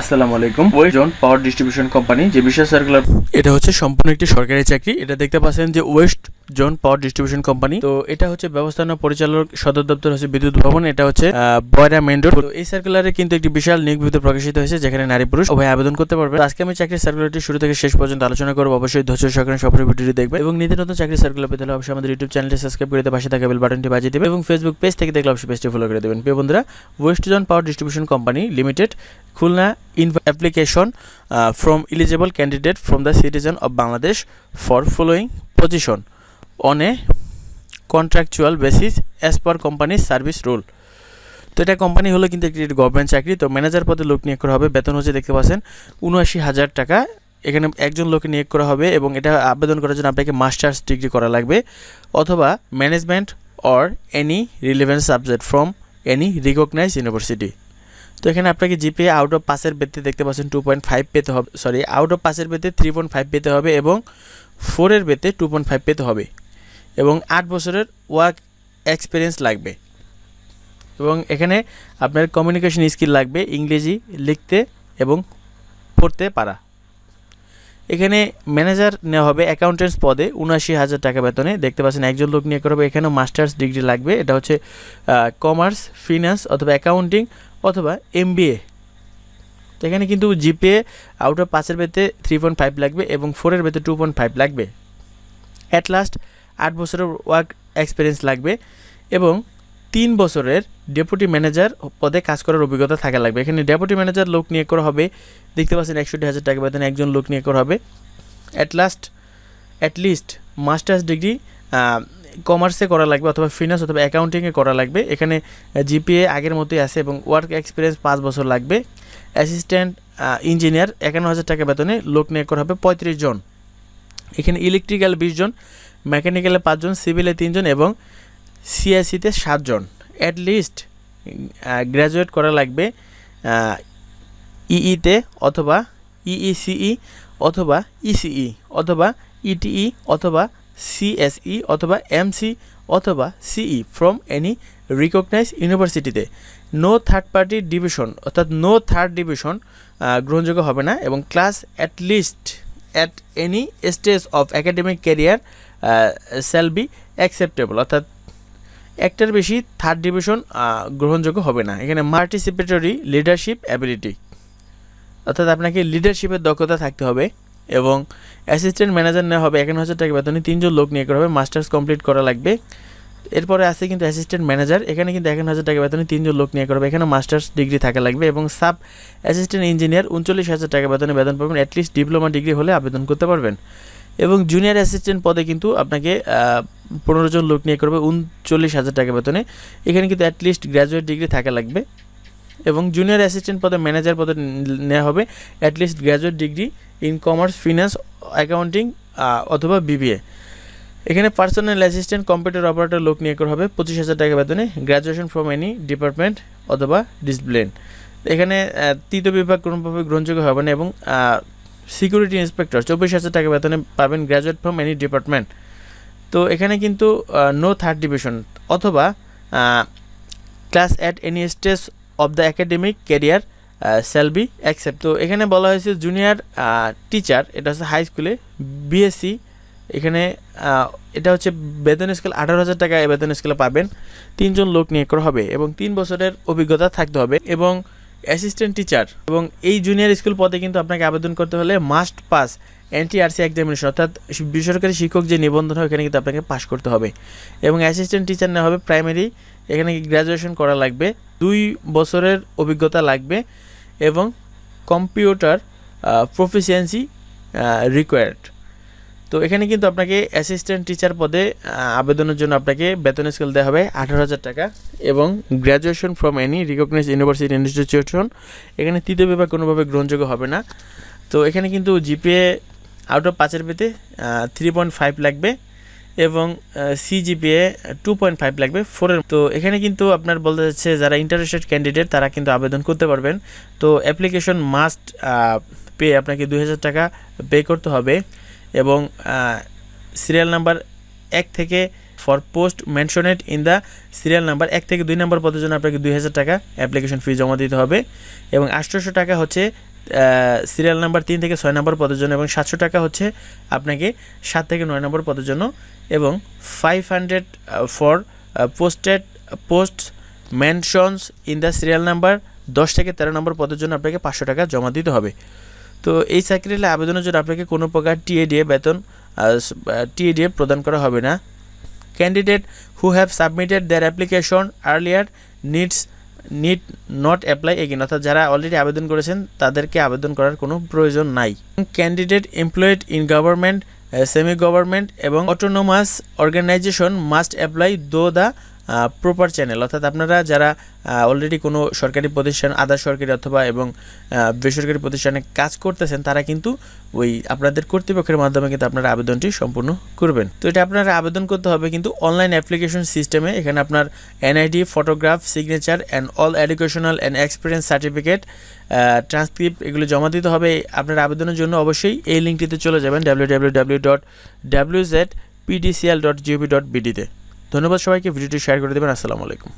আসসালামু আলাইকুম। ওয়েজন পাওয়ার distribution company, যে বিশেষ সার্কুলার এটা হচ্ছে সম্পূর্ণ একটি সরকারি চাকরি। এটা দেখতে পাচ্ছেন যে west zone power distribution company তো এটা হচ্ছে ব্যবস্থাপনা পরিচালক, সদর দপ্তর হচ্ছে বিদ্যুৎ ভবন, এটা হচ্ছে বয়রা মেন রোড এই সার্কুলারে কিন্তু একটি বিশাল নিয়োগ বিজ্ঞপ্তি প্রকাশিত হয়েছে, যেখানে নারী পুরুষ উভয় আবেদন করতে পারবে। আজকে আমি চাকরির সার্কুলারটি শুরু থেকে শেষ পর্যন্ত আলোচনা করব। অবশ্যই ধৈর্য সহকারে সফল ভিডিওটি দেখবে এবং নিত্য নতুন চাকরির সার্কুলার পেতে হলে অবশ্যই আমাদের ইউটিউব চ্যানেলটি সাবস্ক্রাইব করে পাশে থাকা বেল বাটনটি বাজিয়ে দেবে এবং ফেসবুক পেজ থেকে দেখলে অবশ্যই পেজটি ফলো করে দেবেন। প্রিয় বন্ধুরা west zone power distribution company limited Khulna in application from eligible candidate from the citizen of Bangladesh for following position on a contractual basis as per কোম্পানির সার্ভিস রুল তো এটা কোম্পানি হলো কিন্তু একটি গভর্নমেন্ট চাকরি। তো ম্যানেজার পদে লোক নিয়োগ করা হবে। বেতন হচ্ছে দেখতে পাচ্ছেন উনআশি হাজার টাকা। এখানে একজন লোকে নিয়োগ করা হবে এবং এটা আবেদন করার জন্য আপনাকে মাস্টার্স ডিগ্রি করা লাগবে। অথবা management or any relevant subject from any recognize university তো এখানে আপনাকে জিপে আউট অফ পাসের ভিত্তিতে দেখতে পাচ্ছেন টু পয়েন্ট ফাইভ পেতে হবে সরি আউট অফ পাসের বেতে থ্রি পয়েন্ট ফাইভ পেতে হবে এবং ফোরের বেতে টু পয়েন্ট ফাইভ পেতে হবে। এবং আট বছরের ওয়ার্ক এক্সপিরিয়েন্স লাগবে। এবং এখানে আপনার কমিউনিকেশন স্কিল লাগবে, ইংরেজি লিখতে এবং পড়তে পারা। এখানে ম্যানেজার নেওয়া হবে অ্যাকাউন্টেন্টস পদে উনআশি হাজার টাকা বেতনে। দেখতে পাচ্ছেন, একজন লোক নিয়ে করা হবে এখানেও মাস্টার্স ডিগ্রি লাগবে। এটা হচ্ছে কমার্স ফিনান্স অথবা অ্যাকাউন্টিং অথবা এমবিএ এখানে কিন্তু জিপিএ আউট অফ পাঁচের বেতে থ্রি পয়েন্ট ফাইভ লাগবে এবং ফোরের বেতে টু পয়েন্ট ফাইভ লাগবে। অ্যাট লাস্ট আট বছরের ওয়ার্ক এক্সপিরিয়েন্স লাগবে এবং তিন বছরের ডেপুটি ম্যানেজার পদে কাজ করার অভিজ্ঞতা থাকা লাগবে। এখানে ডেপুটি ম্যানেজার লোক নিয়োগ করা হবে, দেখতে পাচ্ছেন একষট্টি হাজার টাকা বেতনে একজন লোক নিয়োগ করা হবে। At last at least masters degree কমার্সে করা লাগবে অথবা ফিনান্স অথবা অ্যাকাউন্টিংয়ে করা লাগবে। এখানে জিপিএ আগের মতোই আছে এবং ওয়ার্ক এক্সপিরিয়েন্স পাঁচ বছর লাগবে। অ্যাসিস্ট্যান্ট ইঞ্জিনিয়ার একান্ন হাজার টাকা বেতনে লোক নিয়োগ করা হবে, পঁয়ত্রিশ জন। এখানে ইলেকট্রিক্যাল বিশ জন মেকানিক্যালে পাঁচজন, সিভিলে তিনজন এবং সিএসসিতে সাতজন। অ্যাট লিস্ট গ্র্যাজুয়েট করা লাগবে ইইতে অথবা ইইসিই অথবা ইসিই অথবা ইটিই অথবা সিএসই অথবা এমসি অথবা সিই ফ্রম এনি রিকগনাইজ ইউনিভার্সিটিতে নো থার্ড পার্টি ডিভিশন অর্থাৎ নো থার্ড ডিভিশন গ্রহণযোগ্য হবে না এবং class at least at any stage of academic career shall be acceptable অর্থাৎ একটার বেশি থার্ড ডিভিশন গ্রহণযোগ্য হবে না। এখানে পার্টিসিপেটরি লিডারশিপ অ্যাবিলিটি অর্থাৎ আপনাকে লিডারশিপের দক্ষতা থাকতে হবে এবং অ্যাসিস্ট্যান্ট ম্যানেজার নেওয়া হবে একান্ন হাজার টাকা বেতনে তিনজন লোক নিয়ে করা হবে মাস্টার্স কমপ্লিট করা লাগবে। এরপরে আছে কিন্তু অ্যাসিস্ট্যান্ট ম্যানেজার এখানে কিন্তু একান্ন হাজার টাকা বেতনে তিনজন লোক নিয়ে করা হবে, এখানে মাস্টার্স ডিগ্রি থাকা লাগবে এবং সাব অ্যাসিস্ট্যান্ট ইঞ্জিনিয়ার উনচল্লিশ হাজার টাকা বেতনে বেতন পাবেন অ্যাটলিস্ট ডিপ্লোমা ডিগ্রি হলে আবেদন করতে পারবেন। এবং জুনিয়র অ্যাসিস্ট্যান্ট পদে কিন্তু আপনাকে পনেরো জন লোক নিয়ে করবে উনচল্লিশ হাজার টাকা বেতনে। এখানে কিন্তু অ্যাটলিস্ট গ্র্যাজুয়েট ডিগ্রি থাকা লাগবে। এবং জুনিয়র অ্যাসিস্ট্যান্ট পদে ম্যানেজার পদে নেওয়া হবে at least graduate degree in commerce finance accounting অথবা বিবিএ এখানে পার্সোনাল অ্যাসিস্ট্যান্ট কম্পিউটার অপারেটর লোক নিয়ে করা হবে পঁচিশ হাজার টাকা বেতনে। গ্র্যাজুয়েশন ফ্রম এনি ডিপার্টমেন্ট অথবা ডিসপ্লেন এখানে তৃতীয় বিভাগ কোনোভাবে গ্রহণযোগ্য হবে না এবং সিকিউরিটি ইন্সপেক্টর চব্বিশ হাজার টাকা বেতনে পাবেন গ্র্যাজুয়েট ফ্রম এনি ডিপার্টমেন্ট তো এখানে কিন্তু নো থার্ড ডিভিশন অথবা class at any stage of the academic career shall be accept তো এখানে বলা হয়েছে জুনিয়র টিচার এটা হচ্ছে হাই স্কুলে বিএসসি এখানে এটা হচ্ছে বেতন স্কেল আঠারো হাজার টাকা বেতন স্কেলে পাবেন। তিনজন লোক নিয়োগ করা হবে এবং তিন বছরের অভিজ্ঞতা থাকতে হবে এবং অ্যাসিস্ট্যান্ট টিচার। এবং এই জুনিয়র স্কুল পদে কিন্তু আপনাকে আবেদন করতে হলে মাস্ট পাস এনটিআরসি এক্সামিনেশন অর্থাৎ বেসরকারি শিক্ষক যে নিবন্ধন হয়, এখানে কিন্তু আপনাকে পাশ করতে হবে। এবং অ্যাসিস্ট্যান্ট টিচার নেওয়া হবে প্রাইমারি এখানে গ্র্যাজুয়েশন করা লাগবে, দুই বছরের অভিজ্ঞতা লাগবে, এবং কম্পিউটার প্রফিসিয়েন্সি রিকোয়ার্ড তো এখানে কিন্তু আপনাকে অ্যাসিস্ট্যান্ট টিচার পদে আবেদনের জন্য আপনাকে বেতন স্কেল দেওয়া হবে আঠারো হাজার টাকা এবং graduation from any recognize university institution এখানে তৃতীয় বিভাগ কোনোভাবে গ্রহণযোগ্য হবে না। তো এখানে কিন্তু জিপিএ আউট অফ পাঁচের পেতে থ্রি পয়েন্ট ফাইভ লাগবে এবং সিজিপিএ টু পয়েন্ট ফাইভ লাগবে ফোরের তো এখানে কিন্তু আপনার বলতে যাচ্ছে যারা ইন্টারেস্টেড ক্যান্ডিডেট তারা কিন্তু আবেদন করতে পারবেন। তো অ্যাপ্লিকেশন মাস্ট পে আপনাকে দুই হাজার টাকা পে করতে হবে। এবং সিরিয়াল নাম্বার এক থেকে for post mentioned in the serial number এক থেকে দুই নম্বর পদের জন্য আপনাকে দুই হাজার টাকা অ্যাপ্লিকেশন ফি জমা দিতে হবে এবং আটশোশো টাকা হচ্ছে সিরিয়াল নাম্বার তিন থেকে ছয় নম্বর পদের জন্য এবং সাতশো টাকা হচ্ছে আপনাকে সাত থেকে নয় নম্বর পদের জন্য এবং five hundred for posted post mentions in the serial number দশ থেকে তেরো নম্বর পদের জন্য আপনাকে পাঁচশো টাকা জমা দিতে হবে। তো এই চাকরির আবেদনের জন্য আপনাকে কোনো প্রকার টিএডিএ বেতন টিএডিএ প্রদান করা হবে না। Candidate who have submitted their application earlier needs need not apply again অর্থাৎ যারা অলরেডি আবেদন করেছেন, তাদেরকে আবেদন করার কোনো প্রয়োজন নাই। Candidate employed in government semi government এবং autonomous organization must apply though the proper channel অর্থাৎ আপনারা যারা অলরেডি কোনো সরকারি প্রতিষ্ঠান, আধা সরকারি অথবা এবং বেসরকারি প্রতিষ্ঠানে কাজ করতেছেন, তারা কিন্তু ওই আপনাদের কর্তৃপক্ষের মাধ্যমে কিন্তু আপনারা আবেদনটি সম্পূর্ণ করবেন। তো এটা আপনারা আবেদন করতে হবে কিন্তু অনলাইন অ্যাপ্লিকেশন সিস্টেমে এখানে আপনার NID photograph signature and all educational and experience certificate transcript এগুলো জমা দিতে হবে। আপনার আবেদনের জন্য অবশ্যই এই লিঙ্কটিতে চলে যাবেন W W W dot W Z PDCL dot GOV dot বিডিতে ধন্যবাদ সবাইকে ভিডিওটি শেয়ার করে দেবেন আসসালামু আলাইকুম।